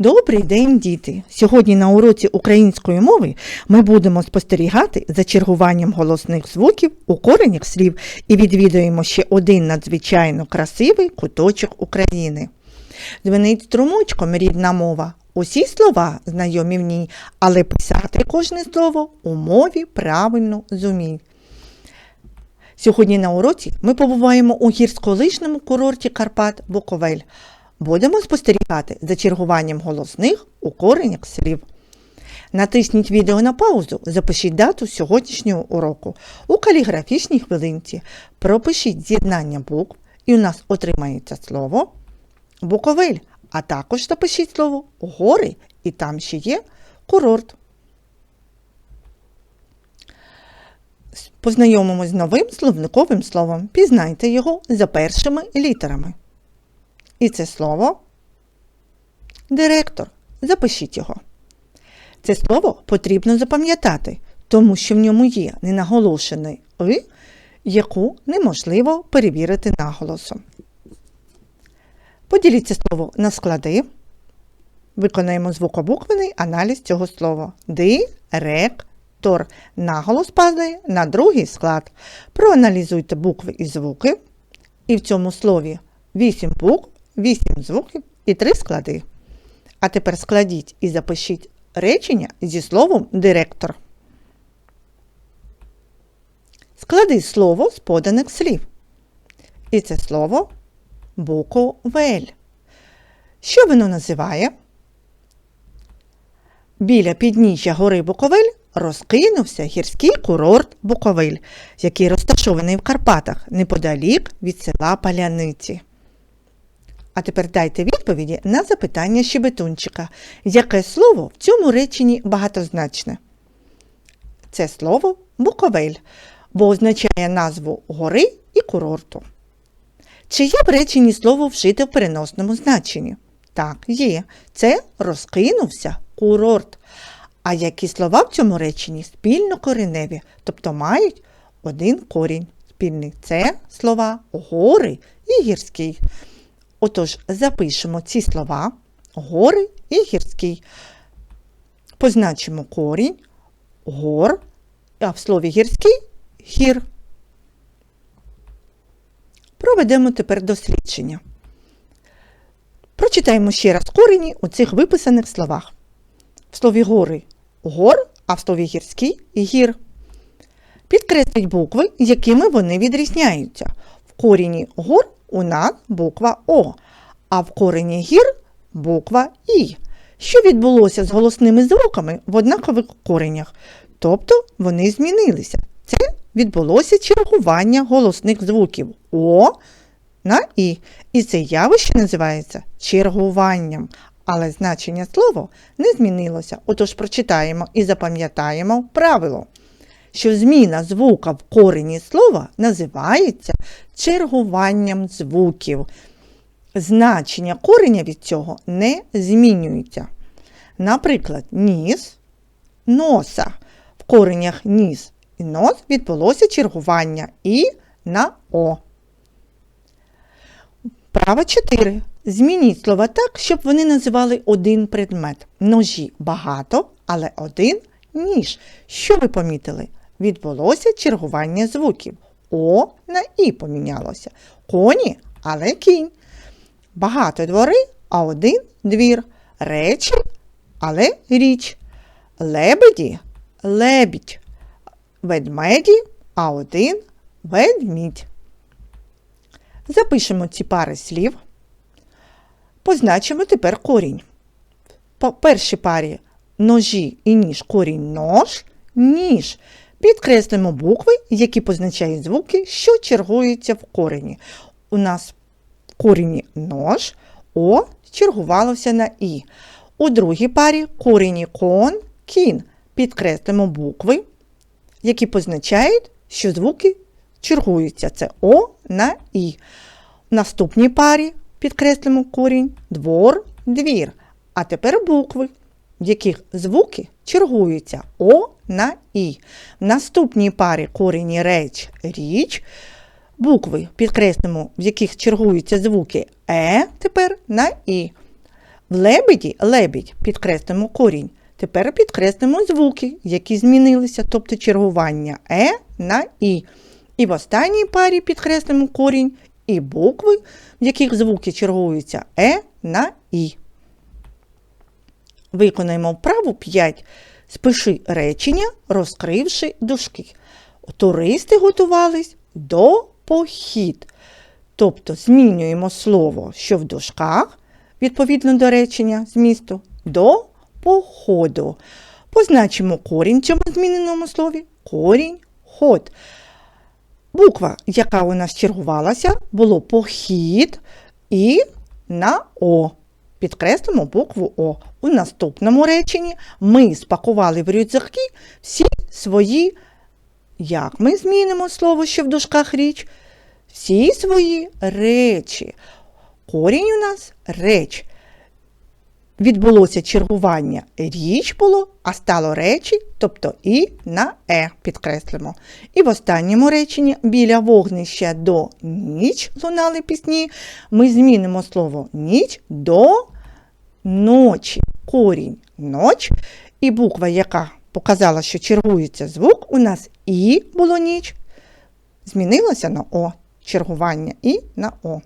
Добрий день, діти! Сьогодні на уроці української мови ми будемо спостерігати за чергуванням голосних звуків у коренях слів і відвідаємо ще один надзвичайно красивий куточок України. Дзвенить струмочком рідна мова. Усі слова знайомі в ній, але писати кожне слово у мові правильно зумій. Сьогодні на уроці ми побуваємо у гірськолижному курорті Карпат Буковель. Будемо спостерігати за чергуванням голосних у коренях слів. Натисніть відео на паузу, запишіть дату сьогоднішнього уроку. У каліграфічній хвилинці пропишіть з'єднання букв і у нас отримається слово Буковель, а також запишіть слово гори і там ще є курорт. Познайомимось з новим словниковим словом. Пізнайте його за першими літерами. І це слово директор. Запишіть його. Це слово потрібно запам'ятати, тому що в ньому є ненаголошений «и», яку неможливо перевірити наголосом. Поділіть це слово на склади. Виконаємо звукобуквений аналіз цього слова. Директор. Наголос падає на другий склад. Проаналізуйте букви і звуки. І в цьому слові 8 букв, 8 звуків і 3 склади. А тепер складіть і запишіть речення зі словом директор. Склади слово з поданих слів. І це слово Буковель. Що воно називає? Біля підніжжя гори Буковель розкинувся гірський курорт Буковель, який розташований в Карпатах неподалік від села Паляниці. А тепер дайте відповіді на запитання щебетунчика. Яке слово в цьому реченні багатозначне? Це слово Буковель, бо означає назву гори і курорту. Чи є в реченні слово вжите в переносному значенні? Так, є. Це розкинувся курорт. А які слова в цьому реченні спільно кореневі, тобто мають один корінь спільний. Це слова гори і гірський. Отож, запишемо ці слова гори і гірський. Позначимо корінь гор, а в слові гірський гір. Проведемо тепер дослідження. Прочитаємо ще раз корені у цих виписаних словах. В слові гори гор, а в слові гірський гір. Підкресліть букви, якими вони відрізняються. В корені гор у нас буква О, а в корені гір буква І. Що відбулося з голосними звуками в однакових коренях? Тобто вони змінилися. Це відбулося чергування голосних звуків О на І. І це явище називається чергуванням. Але значення слова не змінилося. Отож прочитаємо і запам'ятаємо правило, що зміна звука в корені слова називається чергуванням звуків. Значення кореня від цього не змінюється. Наприклад, ніс, носа. В коренях ніс і нос відбулося чергування і на О. Право 4. Змініть слова так, щоб вони називали один предмет. Ножі багато, але один ніж. Що ви помітили? Відбулося чергування звуків. О на І помінялося. Коні, але кінь. Багато двори, а один двір. Речі, але річ. Лебеді лебідь. Ведмеді, а один ведмідь. Запишемо ці пари слів. Позначимо тепер корінь. По першій парі ножі і ніж корінь нож, ніж. Підкреслимо букви, які позначають звуки, що чергуються в корені. У нас в корені нож, О чергувалося на І. У другій парі корені кон, кін. Підкреслимо букви, які позначають, що звуки чергуються. Це О на І. В наступній парі підкреслимо корінь, двор, двір. А тепер букви, в яких звуки чергуються О на І. В наступній парі корені реч, річ. Букви підкреслимо, в яких чергуються звуки Е тепер на І. В лебеді лебідь підкреслимо корінь. Тепер підкреслимо звуки, які змінилися, тобто чергування е на і. І в останній парі підкреслимо корінь і букви, в яких звуки чергуються е на і. Виконаємо вправу 5. Спиши речення, розкривши дужки. Туристи готувались до похід. Тобто змінюємо слово, що в дужках, відповідно до речення змісту, до походу. Позначимо корінь в цьому зміненому слові. Корінь ход. Буква, яка у нас чергувалася, було похід і на О. Підкреслимо букву О. У наступному реченні ми спакували в рюкзаки всі свої, як ми змінимо слово, що в дужках річ, всі свої речі. Корінь у нас реч. Відбулося чергування річ було, а стало речі, тобто і на е підкреслимо. І в останньому реченні біля вогнища до ніч лунали пісні. Ми змінимо слово ніч до ночі. Корінь ноч. І буква, яка показала, що чергується звук, у нас і було ніч. Змінилося на О. Чергування і на О.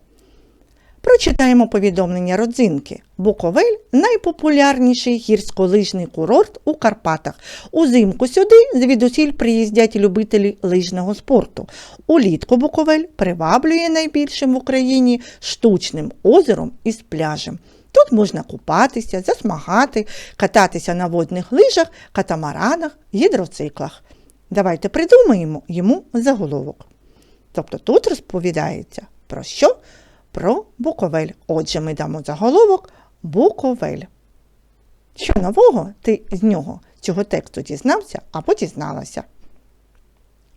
Прочитаємо повідомлення родзинки. Буковель найпопулярніший гірськолижний курорт у Карпатах. Узимку сюди звідусіль приїздять любителі лижного спорту. Улітку Буковель приваблює найбільшим в Україні штучним озером із пляжем. Тут можна купатися, засмагати, кататися на водних лижах, катамаранах, гідроциклах. Давайте придумаємо йому заголовок. Тобто тут розповідається про що? Про Буковель. Отже, ми дамо заголовок Буковель. Що нового ти з нього, цього тексту дізнався або дізналася?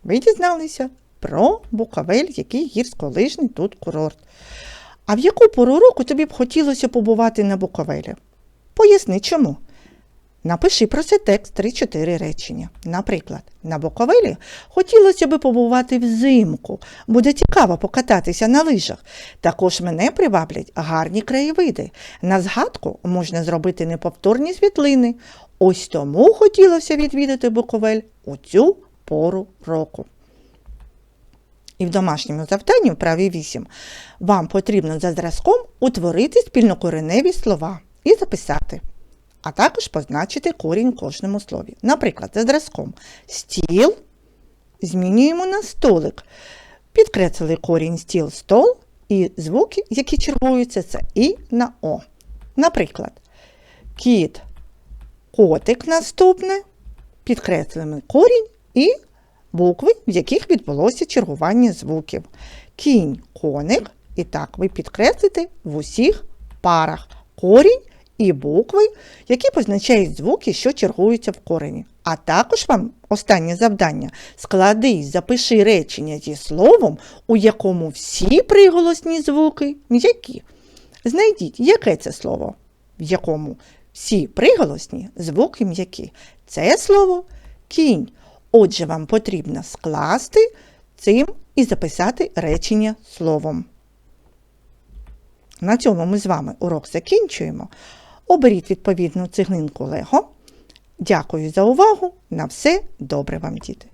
Ви дізналися про Буковель, який гірськолижний тут курорт. А в яку пору року тобі б хотілося побувати на Буковелі? Поясни чому. Напиши про це текст 3-4 речення. Наприклад, на Буковелі хотілося би побувати взимку, буде цікаво покататися на лижах. Також мене приваблять гарні краєвиди. На згадку можна зробити неповторні світлини. Ось тому хотілося відвідати Буковель у цю пору року. І в домашньому завданні в праві 8 вам потрібно за зразком утворити спільнокореневі слова і записати а також позначити корінь кожному слові. Наприклад, за зразком стіл змінюємо на столик. Підкреслили корінь стіл стол і звуки, які чергуються, це і на О. Наприклад, кіт, котик наступне, підкреслили корінь і букви, в яких відбулося чергування звуків. Кінь, коник, і так ви підкреслите в усіх парах корінь і букви, які позначають звуки, що чергуються в корені. А також вам останнє завдання склади запиши речення зі словом, у якому всі приголосні звуки м'які. Знайдіть, яке це слово, в якому всі приголосні звуки м'які. Це слово кінь. Отже, вам потрібно скласти цим і записати речення словом. На цьому ми з вами урок закінчуємо. Оберіть відповідну цеглинку Лего. Дякую за увагу. На все добре вам, діти!